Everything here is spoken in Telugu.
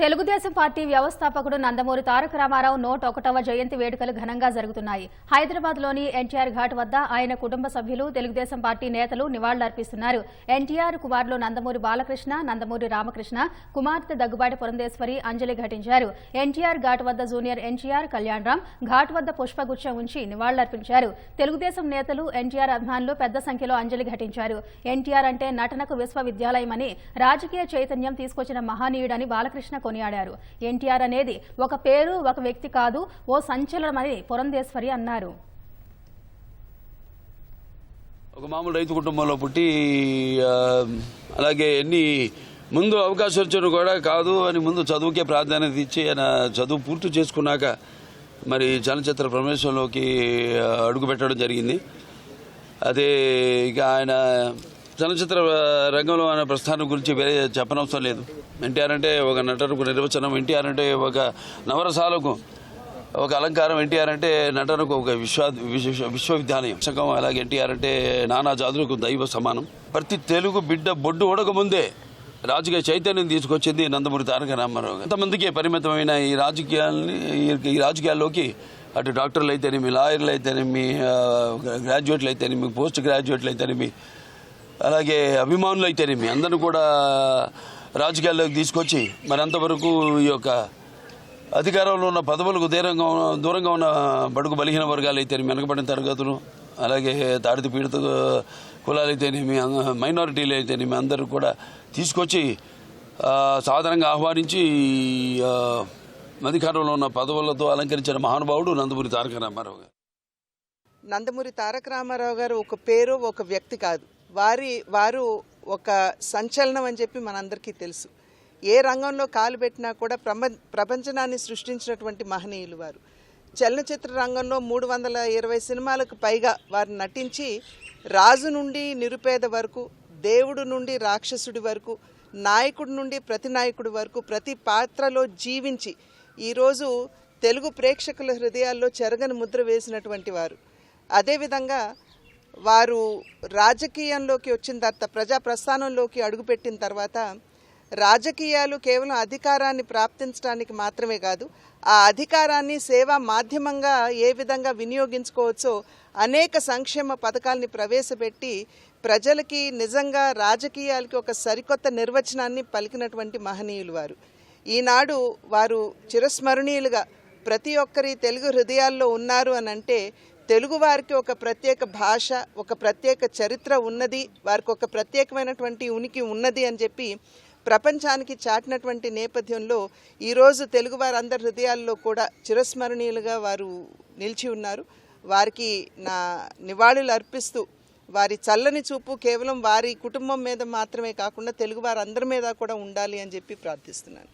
తెలుగుదేశం పార్టీ వ్యవస్థాపకుడు నందమూరి తారక రామారావు నూట ఒకటవ జయంతి వేడుకలు ఘనంగా జరుగుతున్నాయి. హైదరాబాద్లోని ఎన్టీఆర్ ఘాట్ వద్ద ఆయన కుటుంబ సభ్యులు తెలుగుదేశం పార్టీ నేతలు నివాళులర్పిస్తున్నారు. ఎన్టీఆర్ కుమారులు నందమూరి బాలకృష్ణ నందమూరి రామకృష్ణ కుమార్తె దగ్గుబాటి పురంధేశ్వరి అంజలి ఘటించారు. ఎన్టీఆర్ ఘాట్ వద్ద జూనియర్ ఎన్టీఆర్ కళ్యాణరామ్ ఘాట్ వద్ద పుష్పగుచ్చం ఉంచి నివాళులర్పించారు. తెలుగుదేశం నేతలు ఎన్టీఆర్ అభిమానులు పెద్ద సంఖ్యలో అంజలి ఘటించారు. ఎన్టీఆర్ అంటే నటనకు విశ్వవిద్యాలయమని రాజకీయ చైతన్యం తీసుకొచ్చిన మహనీయుడని బాలకృష్ణ కొనియాడారు. ఎన్టీఆర్ అనేది ఒక పేరు ఒక వ్యక్తి కాదు ఓ సంచలనమని పురంధేశ్వరి అన్నారు. ఒక మామూలు రైతు కుటుంబంలో పుట్టి అలాగే ఎన్ని ముందు అవకాశం వచ్చిన కూడా కాదు అని ముందు చదువుకే ప్రాధాన్యత ఇచ్చి ఆయన చదువు పూర్తి చేసుకున్నాక మరి చలనచిత్ర ప్రవేశంలోకి అడుగుపెట్టడం జరిగింది. అదే ఇక ఆయన చలనచిత్ర రంగంలో ఆయన ప్రస్థానం గురించి వేరే చెప్పనవసరం లేదు. ఎన్టీఆర్ అంటే ఒక నటనకు నిర్వచనం ఎన్టీఆర్ అంటే ఒక నవరసాలకు ఒక అలంకారం ఎన్టీఆర్ అంటే నటనకు ఒక విశ్వ విశ్వ విశ్వవిద్యాలయం. సగం అలాగే ఎన్టీఆర్ అంటే నానా జాతులకు దైవ సమానం. ప్రతి తెలుగు బిడ్డ బొడ్డు ఉండకముందే రాజకీయ చైతన్యం తీసుకొచ్చింది నందమూరి తారక రామారావు గారు. ఎంతమందికి పరిమితమైన ఈ రాజకీయాల్ని ఈ- రాజకీయాల్లోకి అటు డాక్టర్లు అయితేనేమి లాయర్లు అయితేనేమి ఆ, గ్రాడ్యుయేట్లు అయితేనేమి పోస్ట్ గ్రాడ్యుయేట్లు అయితేనేమి అలాగే అభిమానులు అయితేనేమి అందరిని కూడా రాజకీయాల్లోకి తీసుకొచ్చి మరి అంతవరకు ఈ యొక్క అధికారంలో ఉన్న పదవులకు దూరంగా ఉన్న- దూరంగా ఉన్న బడుగు బలహీన వర్గాలు అయితేనేమి వెనకబడిన తరగతులు అలాగే తాడిత పీడిత కులాలు అయితేనేమి మైనారిటీలు అయితేనేమి అందరూ కూడా తీసుకొచ్చి సాధారణంగా ఆహ్వానించి అధికారంలో ఉన్న పదవులతో అలంకరించిన మహానుభావుడు నందమూరి తారక రామారావు గారు. నందమూరి తారక రామారావు గారు ఒక పేరు ఒక వ్యక్తి కాదు. వారి వారు ఒక సంచలనం అని చెప్పి మనందరికీ తెలుసు. ఏ రంగంలో కాలు పెట్టినా కూడా ప్రమ ప్రపంచనాన్ని సృష్టించినటువంటి మహనీయులు వారు. చలనచిత్ర రంగంలో మూడు వందల ఇరవై సినిమాలకు పైగా వారు నటించి రాజు నుండి నిరుపేద వరకు దేవుడు నుండి రాక్షసుడి వరకు నాయకుడి నుండి ప్రతి నాయకుడి వరకు ప్రతి పాత్రలో జీవించి ఈరోజు తెలుగు ప్రేక్షకుల హృదయాల్లో చెరగని ముద్ర వేసినటువంటి వారు. అదేవిధంగా వారు రాజకీయంలోకి వచ్చిన తర్వాత ప్రజా ప్రస్థానంలోకి అడుగుపెట్టిన తర్వాత రాజకీయాలు కేవలం అధికారాన్ని ప్రాప్తించడానికి మాత్రమే కాదు ఆ అధికారాన్ని సేవా మాధ్యమంగా ఏ విధంగా వినియోగించుకోవచ్చో అనేక సంక్షేమ పథకాల్ని ప్రవేశపెట్టి ప్రజలకి నిజంగా రాజకీయాలకి ఒక సరికొత్త నిర్వచనాన్ని పలికినటువంటి మహనీయులు వారు. ఈనాడు వారు చిరస్మరణీయులుగా ప్రతి ఒక్కరి తెలుగు హృదయాల్లో ఉన్నారు అని తెలుగువారికి ఒక ప్రత్యేక భాష ఒక ప్రత్యేక చరిత్ర ఉన్నది వారికి ఒక ప్రత్యేకమైనటువంటి ఉనికి ఉన్నది అని చెప్పి ప్రపంచానికి చాటినటువంటి నేపథ్యంలో ఈరోజు తెలుగువారు అందరి హృదయాల్లో కూడా చిరస్మరణీయులుగా వారు నిలిచి ఉన్నారు. వారికి నా నివాళులు అర్పిస్తూ వారి చల్లని చూపు కేవలం వారి కుటుంబం మీద మాత్రమే కాకుండా తెలుగువారు అందరి మీద కూడా ఉండాలి అని చెప్పి ప్రార్థిస్తున్నాను.